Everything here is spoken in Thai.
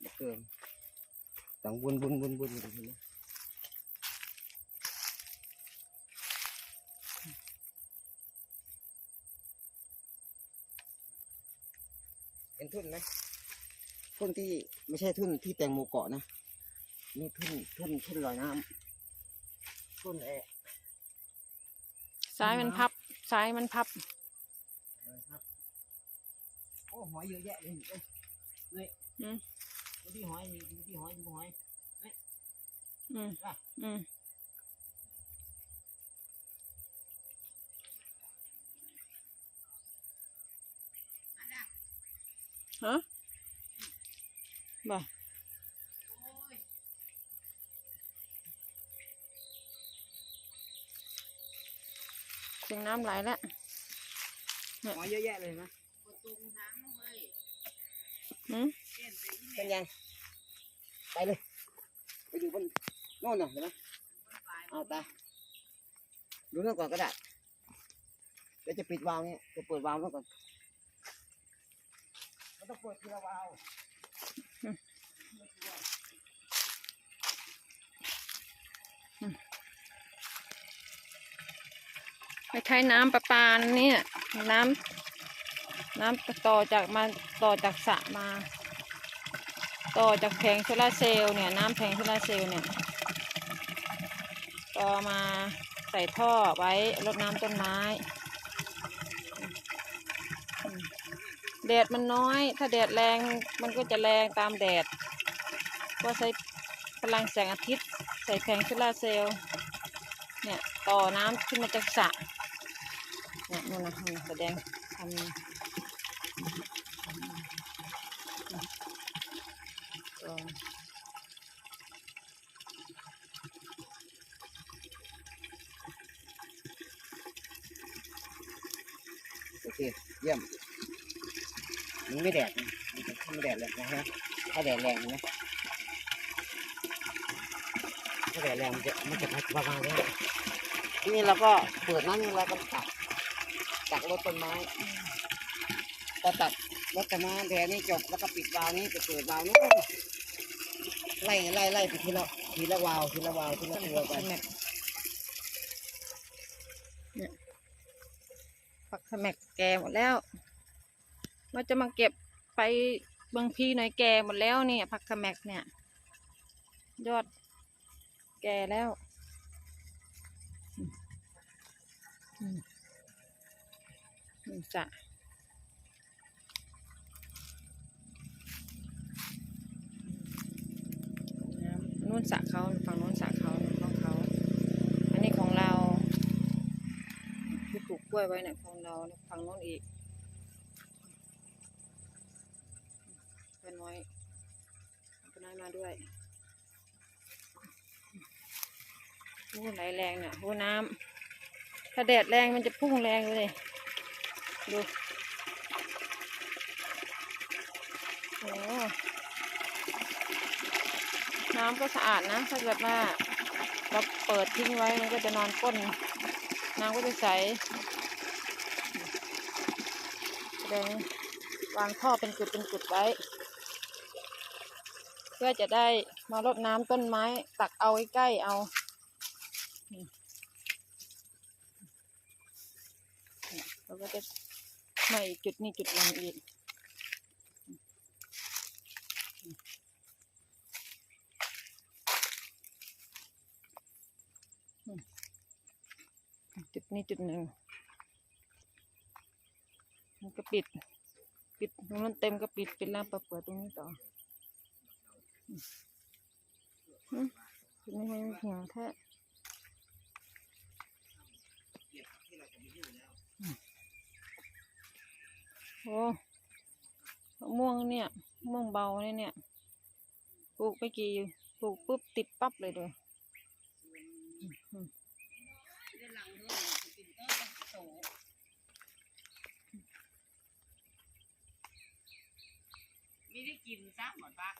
เดี๋ยวเกินต้องวนวนวนวนอยู่ตรงนี้เห็นทุ่นไหมทุ่นที่ไม่ใช่ทุ่นที่แตงโมเกาะนะนี่ทุ่นทุ่นทุ่นลอยน้ำทุ่นเอซ้ายมันพับซ้ายมันพับ โอ้หอยเยอะแยะเลยเอ้ยนี่อืมดูที่หอยนี่ดูที่หอยดูหอยอืมว่ะอืมฮะบ่เสียงน้ำไหลแล้วหอยเยอะแยะเลยนะ อืมเป็นยังไปเลย ไปดูบนโน่นน่ะเห็นไหมเอาตาดูนั่นก่อนก็ได้เดี๋ยวจะปิดวาล์วเนี่ยจะเปิดวาล์วนั่นก่อนมันต้องเปิดทีละวาล์วไปใช้น้ำประปาเนี่ย น้ำ น้ำต่อจากมาต่อจากสระมา ต่อจากแผงโซลาร์เซลล์เนี่ยน้ำแผงโซลาร์เซลล์เนี่ยต่อมาใส่ท่อไว้รดน้ำต้นไม้แดดมันน้อย ถ้าแดดแรงมันก็จะแรงตามแดด ก็ใช้พลังแสงอาทิตย์ ใส่แผงโซลาร์เซลล์เนี่ยต่อน้ำขึ้นมาจากสระเนี่ยนู่นนะแสดงทำ โอเค เยี่ยมมันไม่แดดนะมันไม่แดดเลยนะฮะ ถ้าแดดแรงนะถ้าแดดแรงมันจะมันจะประมาณนี้ทีนี้เราก็เปิดน้ำเราก็ตักตักรถต้นไม้ พอตัดรถต้นไม้แดดนี่จบแล้วก็ปิดวาล์วนี้จะเปิดวาล์วนู้นไล่ไล่ไล่ไปทีละทีละวาล์วทีละวาล์วทีละตัวไปเนี่ยผักขแมกแก่หมดแล้วว่าจะมาเก็บไปบางพีหน่อยแก่หมดแล้วเนี่ยผักขแมกเนี่ย ยอดแก่แล้วอืมอืมอืมจะ น้ำนู่นสระเขาฝั่งนู้นสระเขาของเขา อันนี้ของเราที่ปลูกกล้วยไว้เนี่ยของเราฝั่งโน้นอีกเป็นน้อยเป็นน้อยมาด้วยโอ้ไหลแรงเนี่ยโอ้น้ำถ้าแดดแรงมันจะพุ่งแรงเลยดูโอ้ น้ำก็สะอาดนะ ถ้าเกิดว่าเราเปิดทิ้งไว้มันก็จะนอนก้น น้ำก็จะใสแดงวางท่อเป็นจุดเป็นจุดไว้ เพื่อจะได้มารดน้ำต้นไม้ ตักเอาใกล้ๆเอาเราก็จะมาอีกจุดนี้จุดหนึงอีก จุดนี้จุดหนึ่งมันก็ปิด ปิดตรงนั้นเต็มก็ปิด ปิดแล้วเปิดตรงนี้ต่ออืมอืมจุดนี้มันเหี่ยวแท้โอ้มะม่วงเนี่ยมะม่วงเบาเนี่ยเนี่ย ปลูกไปกี่ ปลูกปุ๊บติดปั๊บเลยเลยอืม ไม่ได้ กินซะหมดปะ